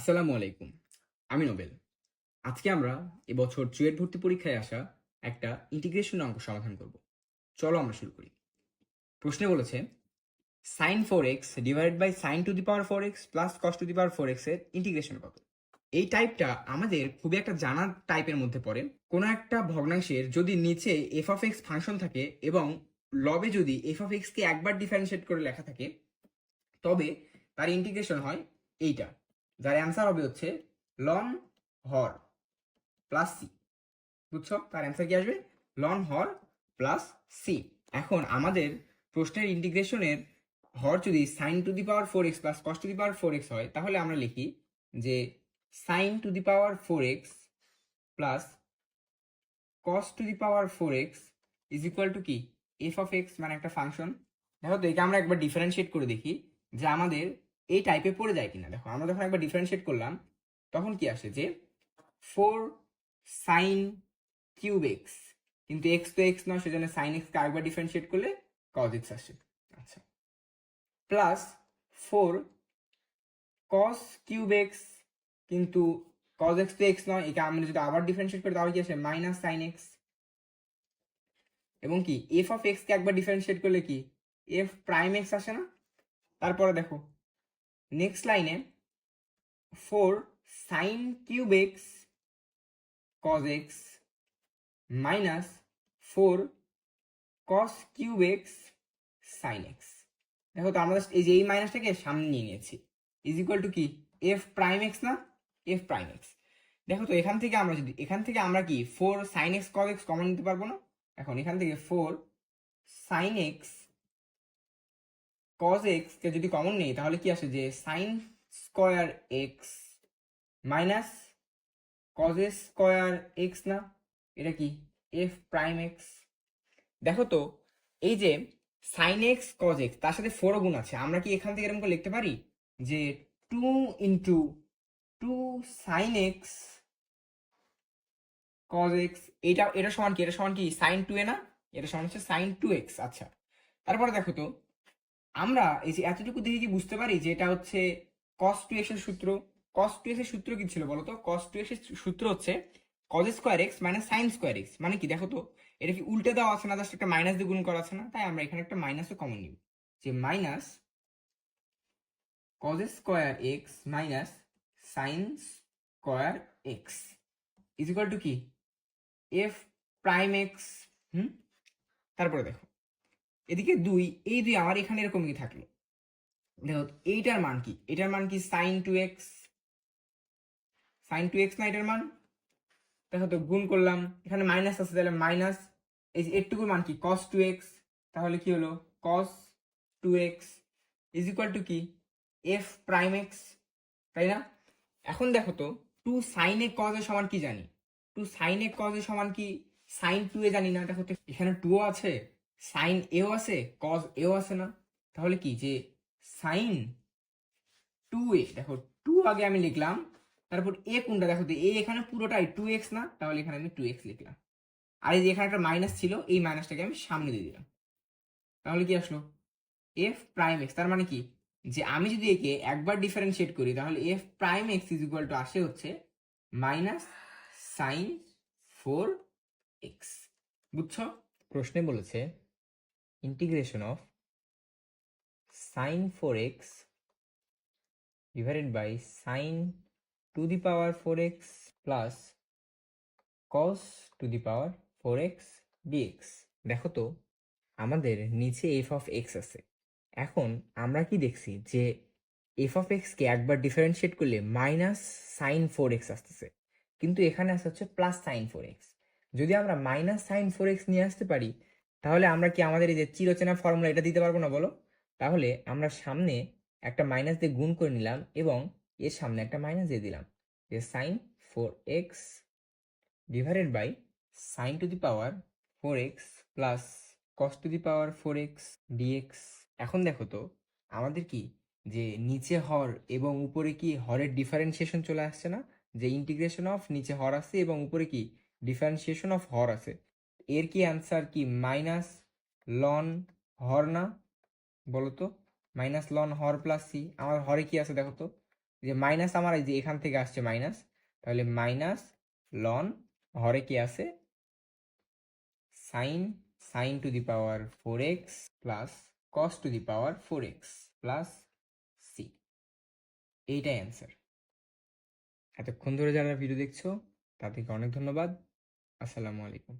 আসসালামু আলাইকুম, আমি নোবেল। আজকে আমরা এবছর চুয়েট ভর্তি পরীক্ষায় আসা একটা ইন্টিগ্রেশন অঙ্ক সমাধান করব। চলো আমরা শুরু করি। প্রশ্নে বলেছে sine four x divide by sine to the power four x plus cos to the power four x integration কত? এই টাইপটা আমাদের খুবই একটা জানা টাইপের মধ্যে পড়ে। কোনো একটা ভগ্নাংশের যদি নিচে এফ অফ এক্স ফাংশন থাকে এবং লবে যদি এফ অফ এক্সকে একবার ডিফারেন্সিয়েট করে লেখা থাকে, তবে তার ইন্টিগ্রেশন হয় এইটা। যার অ্যান্সার হবে হচ্ছে লন হর প্লাস সি বুঝছ? তার অ্যান্সার কি আসবে? লন হর প্লাস সি এখন আমাদের প্রশ্নের ইন্টিগ্রেশনের হর যদি sine to the power four x plus cos to the power four x হয়, তাহলে আমরা লিখি যে sine to the power four x plus cos to the power four x is equal to কি? এফ অফ এক্স মানে একটা function দেখো তো, একে আমরা একবার ডিফারেন্সিয়েট করে দেখি যে আমাদের এই টাইপে পড়ে যায় কিনা? দেখো, আমরা যখন একবার ডিফারেন্সিয়েট করলাম, তখন কি আসে যে ফোর সাইন কিউব এক্স কিন্তু এক্স তো এক্স নয়, সেজন্য সাইন এক্সকে আরেকবার ডিফারেন্সিয়েট করলে কজ এক্স আসে। আচ্ছা। Plus four cos cube x কিন্তু কজ এক্স তো এক্স নয়, একে আমরা যদি আবার ডিফারেন্সিয়েট করি, তাহলে কি আসে? মাইনাস সাইন এক্স এবং কি এফ অফ এক্স কে একবার ডিফারেন্সিয়েট করলে কি এফ প্রাইম এক্স আসে না? তারপরে দেখো নেক্সট লাইনে four sine cube x cos x minus four cos cube x sine x দেখো তো আমরা এই যে এই মাইনাসটাকে সামনে নিয়ে নিয়েছি। ইজ ইকুয়াল টু কি? এফ প্রাইম এক্স না? এফ প্রাইম এক্স দেখো তো এখান থেকে আমরা যদি এখান থেকে আমরা কি four sine x cos x common নিতে পারব না? এখন এখান থেকে four sine x cos x কে যদি কমন নেই, তাহলে কি আসে যে sine square x minus cos square x না? এটা কি? এফ প্রাইম এক্স দেখো তো, এই যে সাইন এক্স কজ এক্স তার সাথে ফোর গুণ আছে। আমরা কি এখান থেকে এরকম করে লিখতে পারি? যে two into two sine x cos x এটা এটা সমান কি? এটা সমান কি? সাইন টু এ না? এটা সমান হচ্ছে সাইন টু এক্স আচ্ছা তারপরে দেখো তো আমরা এই যে এতটুকু দেখে কি বুঝতে পারি যে এটা হচ্ছে কস টু এক্সের সূত্র? কস টু এক্সের সূত্র কি ছিল বলতো? কস টু এক্সের সূত্র হচ্ছে কজ স্কোয়ার এক্স মানে সাইন স্কোয়ার এক্স মানে কি দেখো তো, এটা কি উল্টে দেওয়া আছে না জাস্ট একটা মাইনাস দিয়ে গুণ করা আছে না? তাই আমরা এখানে একটা মাইনাসও কমন নিব। যে minus cos square x minus sine square x is equal to কি? এফ প্রাইম এক্স হুম? তারপরে দেখো। এদিকে দুই, এই দুই আমার এখানে এরকম কি থাকল। দেখো, এইটার মান কি? এটার মান কি sine two x sine two x না এটার মান? দেখো তো, গুণ করলাম, এখানে মাইনাস আছে, তাহলে মাইনাস এই যে এরটুকুর মান কি? কস টু এক্স তাহলে কি হলো? Cos two x is equal to কি? এফ প্রাইম এক্স তাই না? এখন দেখো তো টু সাইন এ কজ এর সমান কি জানি? টু সাইন এ কজ এর সমান কি? সাইন টু এ জানি না, দেখো তো, এখানে টু আছে সাইন এও আছে কজ এও আছে না। তাহলে কি? যে সাইন টু এ, দেখো টু আগে আমি লিখলাম, তারপর এ কোনটা? দেখো তো এ এখানে পুরোটাই টু এক্স না, তাহলে এখানে আমি টু এক্স লিখলাম। আর এই যে এখানে একটা মাইনাস ছিল, এই মাইনাসটাকে আমি সামনে দিয়ে দিলাম। তাহলে কি আসলো? এফ প্রাইম এক্স, তার মানে কি? যে আমি যদি একে একবার ডিফারেন্সিয়েট করি, তাহলে f prime x is equal to আসে হচ্ছে মাইনাস সাইন ফোর এক্স। বুঝছ? প্রশ্নে বলেছে integration of sine four x divided by sine to the power four x plus cos to the power four x dx দেখো তো, আমাদের নিচে F of x আছে। এখন আমরা কি দেখছি যে এফ অফ এক্সকে একবার ডিফারেন্সিয়েট করলে মাইনাস সাইন ফোর এক্স আসতেছে। কিন্তু এখানে আসে হচ্ছে প্লাস সাইন ফোর এক্স যদি আমরা মাইনাস সাইন ফোর এক্স নিয়ে আসতে পারি তাহলে আমরা কি আমাদের এই যে চিরচেনা ফর্মুলা এটা দিতে পারব না বলো? তাহলে আমরা সামনে একটা মাইনাস দিয়ে গুণ করে নিলাম এবং এর সামনে একটা মাইনাস দিয়ে দিলাম। যে sine four x divided by sine to the power four x plus cos to the power four x dx এখন দেখো তো, আমাদের কি যে নিচে হর এবং উপরে কি হরের ডিফারেন্সিয়েশন চলে আসছে না? যে ইন্টিগ্রেশন অফ নিচে হর আছে এবং উপরে কি ডিফারেন্সিয়েশন অফ হর আছে। এর কি অ্যান্সার কি? মাইনাস লন হর না? বলো তো। মাইনাস লন হর প্লাস সি আমার হরে কি আছে দেখো তো? যে মাইনাস আমার এই যে এখান থেকে আসছে মাইনাস তাহলে মাইনাস লন হরে কি আছে? Sine sine to the power four x plus cos to the power four x plus c এইটাই অ্যান্সার এতক্ষণ ধরে যারা ভিডিও দেখছ, তাদেরকে অনেক ধন্যবাদ। আসসালামু আলাইকুম।